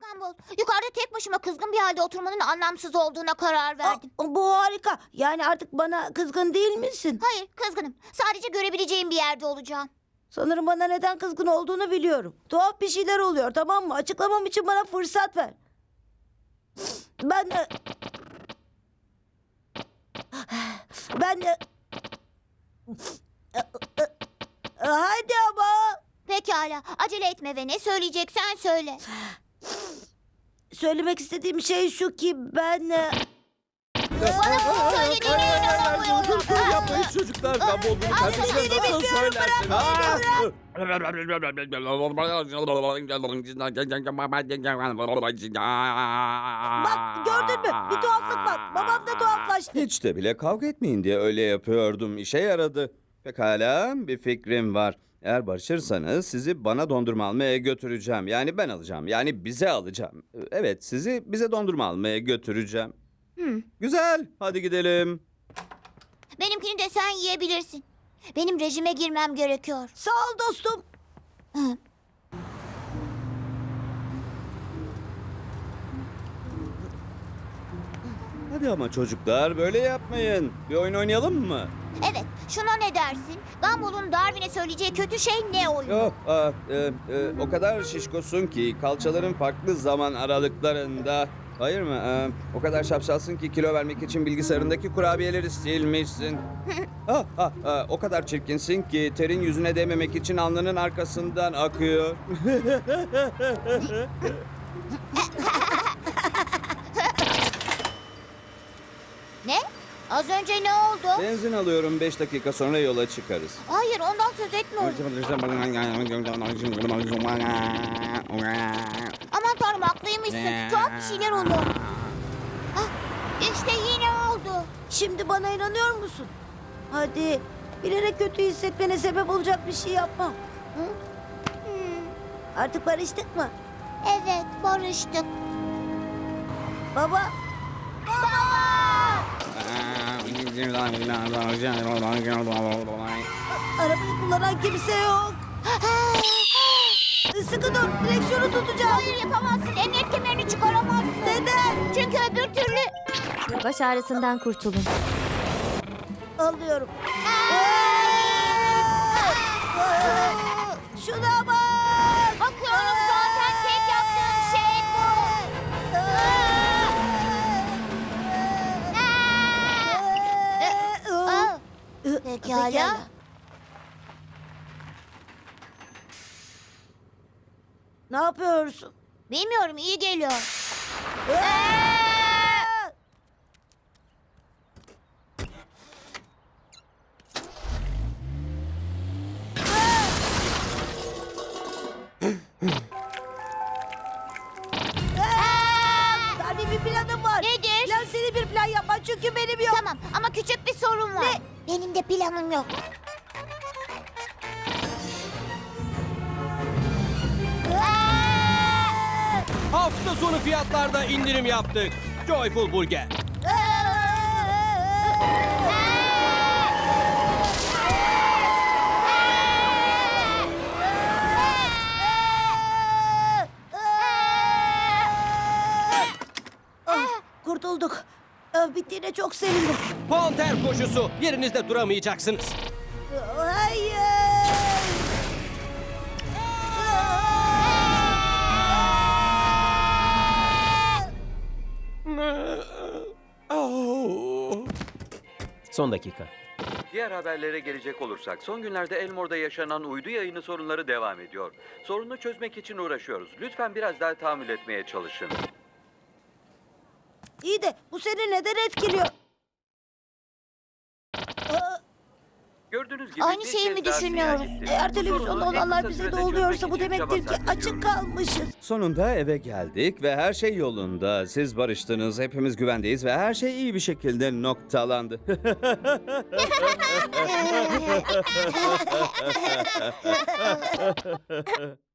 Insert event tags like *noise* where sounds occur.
Gumball, yukarıda tek başıma kızgın bir halde oturmanın anlamsız olduğuna karar verdim. Aa, bu harika. Yani artık bana kızgın değil misin? Hayır, kızgınım. Sadece görebileceğim bir yerde olacağım. Sanırım bana neden kızgın olduğunu biliyorum. Tuhaf bir şeyler oluyor tamam mı? Açıklamam için bana fırsat ver. Ben de... Ben de... Hadi ama. Pekala, acele etme ve ne söyleyeceksen söyle. Söylemek istediğim şey şu ki ben... e, Bana bunu söylediğine inanamıyorum. Dur dur yapmayın çocuklar. Ben nasıl söylersin? ha? Bak gördün mü? Bir tuhaflık var. Babam da tuhaflaştı. Hiç de bile kavga etmeyin diye öyle yapıyordum. İşe yaradı. Pekala bir fikrim var. Eğer barışırsanız sizi bana dondurma almaya götüreceğim. Yani ben alacağım. Yani bize alacağım. Evet sizi bize dondurma almaya götüreceğim. Hmm. Güzel. Hadi gidelim. Benimkini de sen yiyebilirsin. Benim rejime girmem gerekiyor. Sağ ol dostum. Hadi ama çocuklar böyle yapmayın. Bir oyun oynayalım mı? Evet, şuna ne dersin? Gumball'un Darwin'e söyleyeceği kötü şey ne oyunu? Yok, aa, e, e, o kadar şişkosun ki kalçaların farklı zaman aralıklarında. Hayır mı? Ee, o kadar şapşalsın ki kilo vermek için bilgisayarındaki kurabiyeleri silmişsin. *laughs* ah, ah, ah, o kadar çirkinsin ki terin yüzüne değmemek için alnının arkasından akıyor. *laughs* Ne? Az önce ne oldu? Benzin alıyorum 5 dakika sonra yola çıkarız. Hayır, ondan söz etmiyorum. Aman tanrım haklıymışsın. Tuhaf bir şeyler oluyor. Ah, işte yine oldu. Şimdi bana inanıyor musun? Hadi. Bilerek kötü hissetmene sebep olacak bir şey yapma. Hı? Hmm, Artık barıştık mı? evet, barıştık. Baba. Arabayı kullanan kimse yok. *laughs* Sıkı dur. Direksiyonu tutacağım. Hayır yapamazsın. Emniyet kemerini çıkaramazsın. Neden? Çünkü öbür türlü... Baş ağrısından kurtulun. Alıyorum. Şuna Pekala. Ne yapıyorsun? Bilmiyorum iyi geliyor. Tabii bir planım var. Nedir? Plan senin bir plan yapman çünkü benim yok. Tamam ama küçük bir sorun var. Benim de planım yok. Hafta sonu fiyatlarda indirim yaptık. Joyful Burger. Ah, kurtulduk. Ah, Bittiğine çok sevindim. Panter koşusu. Yerinizde duramayacaksınız. Hayır. Son dakika. Diğer haberlere gelecek olursak son günlerde Elmore'da yaşanan uydu yayını sorunları devam ediyor. Sorunu çözmek için uğraşıyoruz. Lütfen biraz daha tahammül etmeye çalışın. İyi de bu seni neden etkiliyor? Ah, Gördüğünüz gibi Aynı bir şeyi kez mi daha düşünüyoruz? sinyal gitti. Eğer Bu televizyonda sorunu en olanlar kısa bize de sürede oluyorsa çözmek bu için demektir çaba ki sarf açık ediyoruz. kalmışız. Sonunda eve geldik ve her şey yolunda. Siz barıştınız, hepimiz güvendeyiz ve her şey iyi bir şekilde noktalandı. *laughs* *laughs* *laughs*